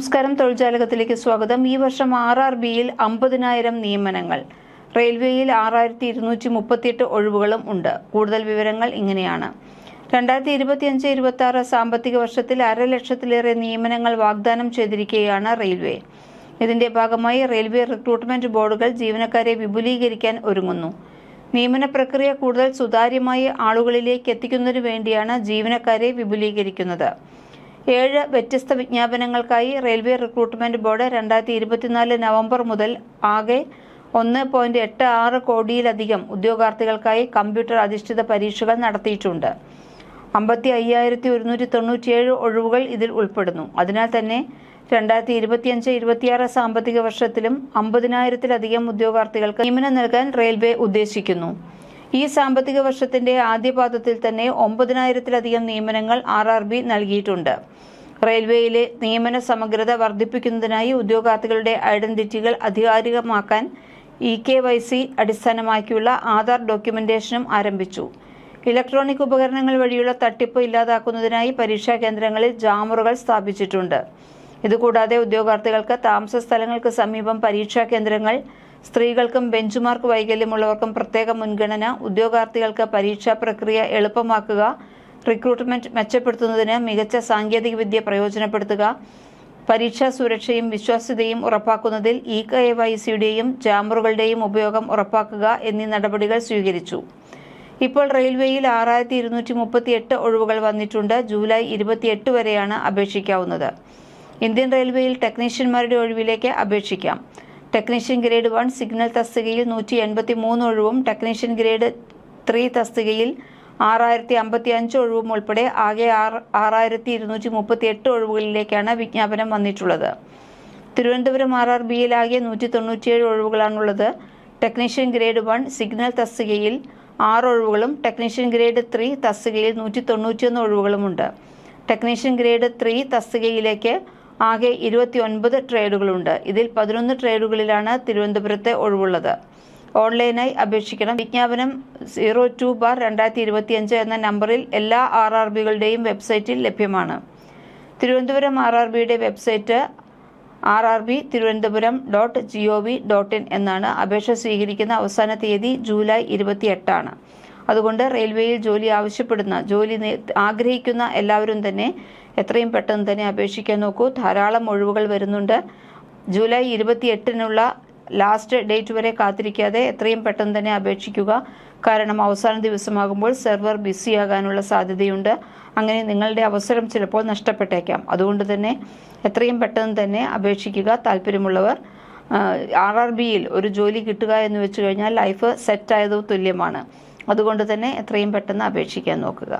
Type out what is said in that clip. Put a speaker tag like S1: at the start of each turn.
S1: നമസ്കാരം. തൊഴിൽജാലകത്തിലേക്ക് സ്വാഗതം. ഈ വർഷം ആർ ആർ ബിയിൽ അമ്പതിനായിരം നിയമനങ്ങൾ. റെയിൽവേയിൽ ആറായിരത്തി ഇരുന്നൂറ്റി മുപ്പത്തിയെട്ട് ഒഴിവുകളും ഉണ്ട്. കൂടുതൽ വിവരങ്ങൾ ഇങ്ങനെയാണ്. രണ്ടായിരത്തി ഇരുപത്തിയഞ്ച് ഇരുപത്തി ആറ് സാമ്പത്തിക വർഷത്തിൽ അര ലക്ഷത്തിലേറെ നിയമനങ്ങൾ വാഗ്ദാനം ചെയ്തിരിക്കുകയാണ് റെയിൽവേ. ഇതിന്റെ ഭാഗമായി റെയിൽവേ റിക്രൂട്ട്മെന്റ് ബോർഡുകൾ ജീവനക്കാരെ വിപുലീകരിക്കാൻ ഒരുങ്ങുന്നു. നിയമന പ്രക്രിയ കൂടുതൽ സുതാര്യമായി ആളുകളിലേക്ക് എത്തിക്കുന്നതിനു വേണ്ടിയാണ് ജീവനക്കാരെ വിപുലീകരിക്കുന്നത്. ഏഴ് വ്യത്യസ്ത വിജ്ഞാപനങ്ങൾക്കായി റെയിൽവേ റിക്രൂട്ട്മെന്റ് ബോർഡ് രണ്ടായിരത്തി ഇരുപത്തിനാല് നവംബർ മുതൽ ആകെ ഒന്ന് പോയിന്റ് എട്ട് ആറ് കോടിയിലധികം ഉദ്യോഗാർത്ഥികൾക്കായി കമ്പ്യൂട്ടർ അധിഷ്ഠിത പരീക്ഷകൾ നടത്തിയിട്ടുണ്ട്. അമ്പത്തി അയ്യായിരത്തി ഒരുന്നൂറ്റി തൊണ്ണൂറ്റിയേഴ് ഒഴിവുകൾ ഇതിൽ ഉൾപ്പെടുന്നു. അതിനാൽ തന്നെ രണ്ടായിരത്തി ഇരുപത്തിയഞ്ച് ഇരുപത്തിയാറ് സാമ്പത്തിക വർഷത്തിലും അമ്പതിനായിരത്തിലധികം ഉദ്യോഗാർത്ഥികൾക്ക് നിയമനം നൽകാൻ റെയിൽവേ ഉദ്ദേശിക്കുന്നു. ഈ സാമ്പത്തിക വർഷത്തിന്റെ ആദ്യപാദത്തിൽ തന്നെ ഒമ്പതിനായിരത്തിലധികം നിയമനങ്ങൾ ആർ ആർ ബി നൽകിയിട്ടുണ്ട്. റെയിൽവേയിലെ നിയമന സമഗ്രത വർദ്ധിപ്പിക്കുന്നതിനായി ഉദ്യോഗാർത്ഥികളുടെ ഐഡന്റിറ്റികൾ അധികാരികമാക്കാൻ ഇ കെ വൈ സി അടിസ്ഥാനമാക്കിയുള്ള ആധാർ ഡോക്യുമെന്റേഷനും ആരംഭിച്ചു. ഇലക്ട്രോണിക് ഉപകരണങ്ങൾ വഴിയുള്ള തട്ടിപ്പ് ഇല്ലാതാക്കുന്നതിനായി പരീക്ഷാ കേന്ദ്രങ്ങളിൽ ജാമറുകൾ സ്ഥാപിച്ചിട്ടുണ്ട്. ഇതുകൂടാതെ ഉദ്യോഗാർത്ഥികൾക്ക് താമസ സ്ഥലങ്ങൾക്ക് സമീപം പരീക്ഷാ കേന്ദ്രങ്ങൾ സ്ത്രീകൾക്കും ബെഞ്ച്മാർക്ക് വൈകല്യമുള്ളവർക്കും പ്രത്യേക മുൻഗണന ഉദ്യോഗാർത്ഥികൾക്ക് പരീക്ഷാ പ്രക്രിയ എളുപ്പമാക്കുക റിക്രൂട്ട്മെന്റ് മെച്ചപ്പെടുത്തുന്നതിന് മികച്ച സാങ്കേതികവിദ്യ പ്രയോജനപ്പെടുത്തുക പരീക്ഷാ സുരക്ഷയും വിശ്വാസ്യതയും ഉറപ്പാക്കുന്നതിൽ ഇ കെ വൈ സിയുടെയും ജാമറുകളുടെയും ഉപയോഗം ഉറപ്പാക്കുക എന്നീ നടപടികൾ സ്വീകരിച്ചു. ഇപ്പോൾ റെയിൽവേയിൽ ആറായിരത്തി ഇരുന്നൂറ്റി മുപ്പത്തി എട്ട് ഒഴിവുകൾ വന്നിട്ടുണ്ട്. ജൂലൈ ഇരുപത്തിയെട്ട് വരെയാണ് അപേക്ഷിക്കാവുന്നത്. ഇന്ത്യൻ റെയിൽവേയിൽ ടെക്നീഷ്യന്മാരുടെ ഒഴിവിലേക്ക് അപേക്ഷിക്കാം. ടെക്നീഷ്യൻ ഗ്രേഡ് വൺ സിഗ്നൽ തസ്തികയിൽ നൂറ്റി എൺപത്തി മൂന്ന് ഒഴിവും ടെക്നീഷ്യൻ ഗ്രേഡ് ത്രീ തസ്തികയിൽ ആറായിരത്തി അമ്പത്തി അഞ്ച് ഒഴിവും ഉൾപ്പെടെ ആകെ ആറ് ആറായിരത്തി ഇരുന്നൂറ്റി മുപ്പത്തി എട്ട് ഒഴിവുകളിലേക്കാണ് വിജ്ഞാപനം വന്നിട്ടുള്ളത്. തിരുവനന്തപുരം ആർ ആർ ബിയിൽ ആകെ നൂറ്റി തൊണ്ണൂറ്റിയേഴ് ഒഴിവുകളാണുള്ളത്. ടെക്നീഷ്യൻ ഗ്രേഡ് വൺ സിഗ്നൽ തസ്തികയിൽ ആറ് ഒഴിവുകളും ടെക്നീഷ്യൻ ഗ്രേഡ് ത്രീ തസ്തികയിൽ നൂറ്റി തൊണ്ണൂറ്റിയൊന്ന് ഒഴിവുകളുമുണ്ട്. ടെക്നീഷ്യൻ ഗ്രേഡ് ത്രീ തസ്തികയിലേക്ക് ആകെ ഇരുപത്തി ഒൻപത് ട്രേഡുകളുണ്ട്. ഇതിൽ പതിനൊന്ന് ട്രേഡുകളിലാണ് തിരുവനന്തപുരത്തെ ഒഴിവുള്ളത്. ഓൺലൈനായി അപേക്ഷിക്കണം. വിജ്ഞാപനം സീറോ ടു ബാർ രണ്ടായിരത്തി ഇരുപത്തിയഞ്ച് എന്ന നമ്പറിൽ എല്ലാ ആർ ആർ ബികളുടെയും വെബ്സൈറ്റിൽ ലഭ്യമാണ്. തിരുവനന്തപുരം ആർ ആർ ബിയുടെ website R R B Thiruvananthapuram dot G O V dot in എന്നാണ് അപേക്ഷ സ്വീകരിക്കുന്ന അവസാന തീയതി ജൂലൈ ഇരുപത്തിയെട്ടാണ്. അതുകൊണ്ട് റെയിൽവേയിൽ ജോലി ആവശ്യപ്പെടുന്ന ജോലി ആഗ്രഹിക്കുന്ന എല്ലാവരും തന്നെ എത്രയും പെട്ടെന്ന് തന്നെ അപേക്ഷിക്കാൻ നോക്കൂ. ധാരാളം ഒഴിവുകൾ വരുന്നുണ്ട്. ജൂലൈ ഇരുപത്തിയെട്ടിനുള്ള ലാസ്റ്റ് ഡേറ്റ് വരെ കാത്തിരിക്കാതെ എത്രയും പെട്ടെന്ന് തന്നെ അപേക്ഷിക്കുക. കാരണം അവസാന ദിവസമാകുമ്പോൾ സെർവർ ബിസിയാകാനുള്ള സാധ്യതയുണ്ട്. അങ്ങനെ നിങ്ങളുടെ അവസരം ചിലപ്പോൾ നഷ്ടപ്പെട്ടേക്കാം. അതുകൊണ്ട് തന്നെ എത്രയും പെട്ടെന്ന് തന്നെ അപേക്ഷിക്കുക. താല്പര്യമുള്ളവർ ആർ ആർ ബിയിൽ ഒരു ജോലി കിട്ടുക എന്ന് വെച്ച് കഴിഞ്ഞാൽ ലൈഫ് സെറ്റ് ആയത് തുല്യമാണ്. അതുകൊണ്ട് തന്നെ എത്രയും പെട്ടെന്ന് അപേക്ഷിക്കാൻ നോക്കുക.